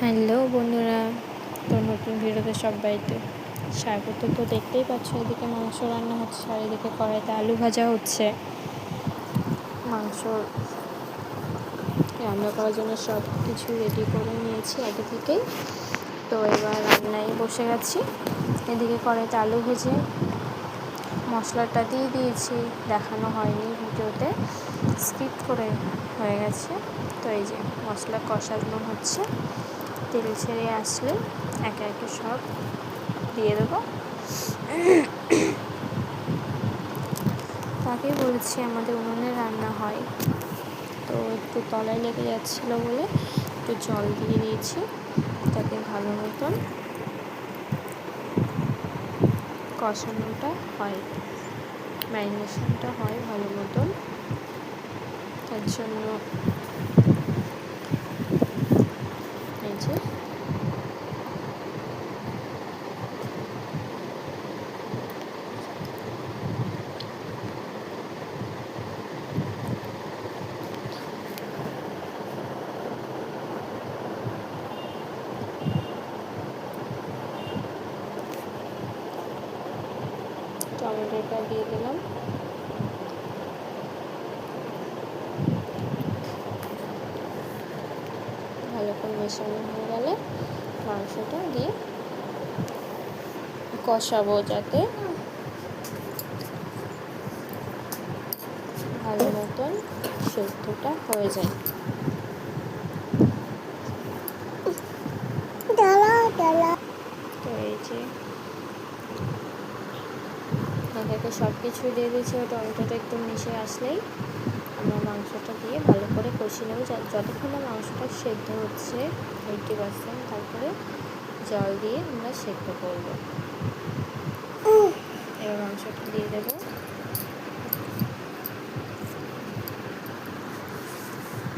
Hello বন্ধুরা তো নতুন ভিডিওতে সবাইকে স্বাগত। তো দেখতেই পাচ্ছ, এদিকে মাংস রান্না হচ্ছে আর এদিকে কড়াইতে আলু ভাজা হচ্ছে। মাংস রান্না করার জন্য সব কিছু রেডি করে নিয়েছি আগে থেকেই তো এবার রান্নায় বসে গেছি এদিকে কড়াইতে আলু ভেজে মশলাটা দিয়ে দিয়েছি, দেখানো হয়নি ভিডিওতে স্কিপ করে হয়ে গেছে। তো এই যে মশলা কষানো হচ্ছে। তেল ছেড়ে আসলে একে একে সব দিয়ে দেবো। তাকেই বলেছি আমাদের উনুনে রান্না হয়। তো একটু তলায় লেগে যাচ্ছিল বলে একটু জল দিয়ে দিয়েছি তাকে ভালো মতন কষানোটা হয়, ম্যারিনেশনটা হয় ভালো মতন। তার জন্য এই যে টমেটোটা দিয়ে দিলাম। ভালো করে মেশানো হয়ে গেলে মাংসটা দিয়ে কষাবো যাতে ভালো মতন সেদ্ধটা হয়ে যায়। তো এই যে এটাকে সব কিছুই দিয়ে দিয়েছি টমেটোটা একটু মিশে আসলেই আমরা মাংসটা দিয়ে ভালো করে কষিয়ে নেব। যতক্ষণ না মাংসটা সেদ্ধ হচ্ছে এইটটি পার্সেন্ট তারপরে জল দিয়ে আমরা সেদ্ধ করব। এবার মাংসটা দিয়ে দেবো।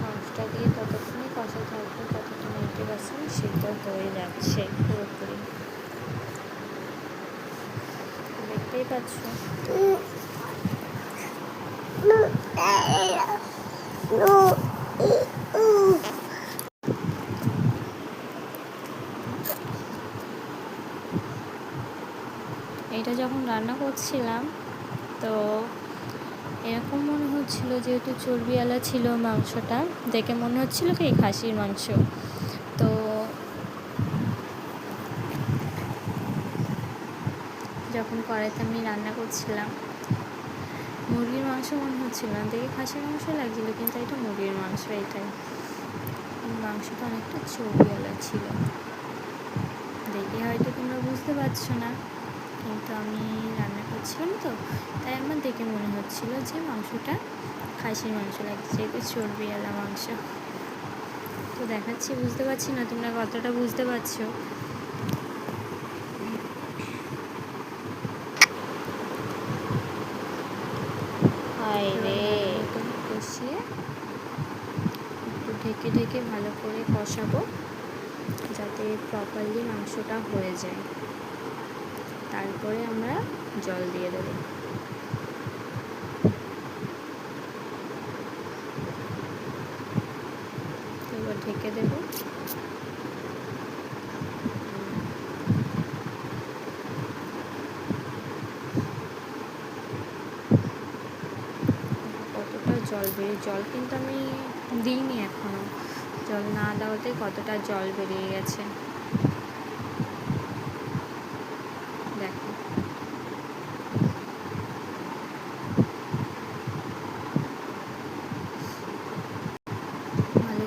মাংসটা দিয়ে ততক্ষণে কষা থাকবে, ততক্ষণ এইটটি পার্সেন্ট সেদ্ধ হয়ে যাচ্ছে পুরোপুরি। দেখতেই পাচ্ছ। এটা যখন রান্না করছিলাম, তো এরকম মনে হচ্ছিল যেহেতু চর্বিওয়ালা ছিল মাংসটা, দেখে মনে হচ্ছিল কি খাসির মাংস তো যখন কড়াইতে আমি রান্না করছিলাম। মুরগির মাংস মনে হচ্ছিল না। দেখে খাসির মাংস লাগছিল, কিন্তু এটা মুরগির মাংস, এটাই। মাংসটা অনেকটা চর্বিওয়ালা ছিল। দেখে হয়তো তোমরা বুঝতে পারছ না, কিন্তু আমি রান্না করছিলাম তো। তাই আমার দেখে মনে হচ্ছিল যে মাংসটা খাসির মাংস লাগছে যেহেতু চর্বিওয়ালা মাংস। তো দেখাচ্ছি, বুঝতে পারছি না তোমরা কতটা বুঝতে পারছ রে কষিয়ে একটু ঢেকে ঢেকে ভালো করে কষাবো যাতে প্রপারলি মাংসটা হয়ে যায়। তারপরে আমরা জল দিয়ে দেবো। এবার ঢেকে দেব। জল বেরিয়ে জল কিন্তু আমি দিইনি এখনও জল না দেওয়াতে কতটা জল বেরিয়ে গেছে। দেখো।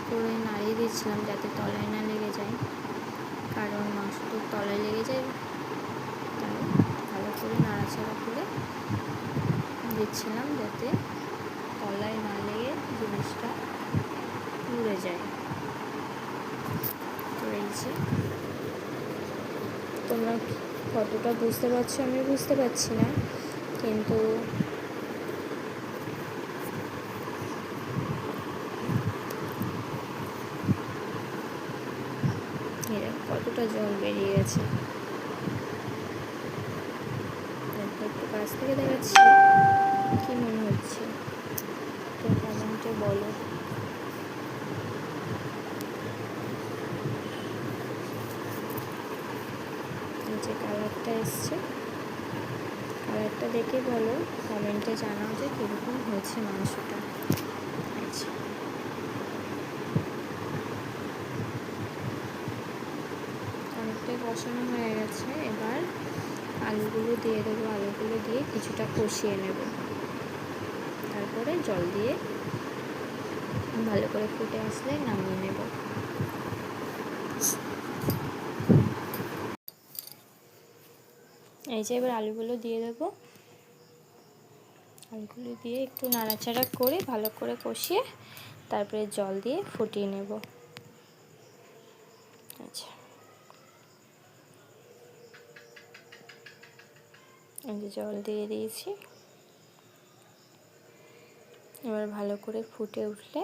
করে নাড়িয়ে যাতে তলায় না লেগে যায়। কারণ মাংস তো তলায় লেগে যায়। তাই ভালো করে নাড়াচাড়া করে দিচ্ছিলাম যাতে তলায় না লেগে জিনিসটা পুড়ে যায়। তো এই যে তোমরা কতটা বুঝতে পারছ আমি বুঝতে পারছি না, কিন্তু কতটা জল বেরিয়ে গেছে। একটু কাছ থেকে দেখাচ্ছি কি মনে হচ্ছে। তো কমেন্টে বলো। যে কালারটা এসছে। কালারটা দেখে বলো, কমেন্টে জানাও যে কীরকম হয়েছে মাংসটা। আচ্ছা। অনেকটাই কষানো হয়ে গেছে। এবার আলুগুলো দিয়ে দেবো। আলুগুলো দিয়ে কিছুটা কষিয়ে নেব। তারপরে জল দিয়ে ভালো করে ফুটে আসলে নামিয়ে নেব। এই যে এবার আলুগুলো দিয়ে দেবো। আলুগুলো দিয়ে একটু নাড়াচাড়া করে ভালো করে কষিয়ে তারপরে জল দিয়ে ফুটিয়ে নেব। আচ্ছা। এই যে জল দিয়ে দিয়েছি। এবার ভালো করে ফুটে উঠলে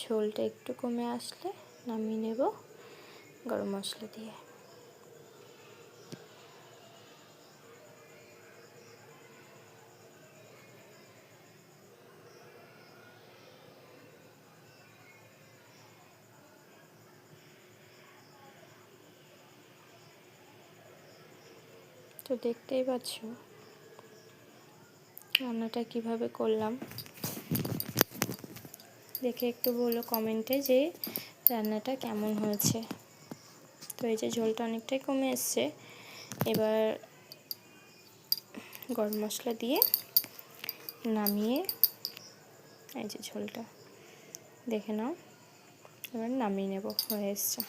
ঝোলটা একটু কমে আসলে নামিয়ে নেব গরম মশলা দিয়ে। তো দেখতেই পাচ্ছ। রান্নাটা কীভাবে করলাম। দেখে একটু বলো কমেন্টে যে রান্নাটা কেমন হয়েছে। তো এই যে ঝোলটা অনেকটাই কমে এসছে। এবার গরম মশলা দিয়ে নামিয়ে এই যে ঝোলটা দেখে নাও। এবার নামিয়ে নেব, হয়ে এসছে।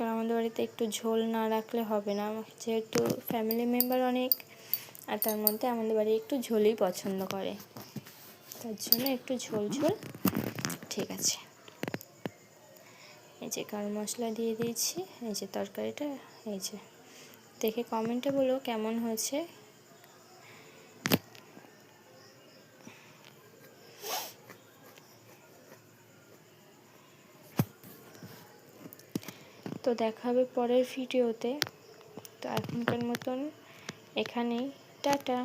কারণ আমাদের বাড়িতে একটু ঝোল না রাখলে হবে না। যেহেতু ফ্যামিলি মেম্বার অনেক, আর তার মধ্যে আমাদের বাড়ি একটু ঝোলই পছন্দ করে। তার জন্য একটু ঝোল ঝোল, ঠিক আছে। এই যে গরম মশলা দিয়ে দিয়েছি, এই যে তরকারিটা, এই যে। দেখে কমেন্টে বলো কেমন হয়েছে। তো দেখা হবে পরের ভিডিওতে তো এখনকার মতন এখানেই। টাটা।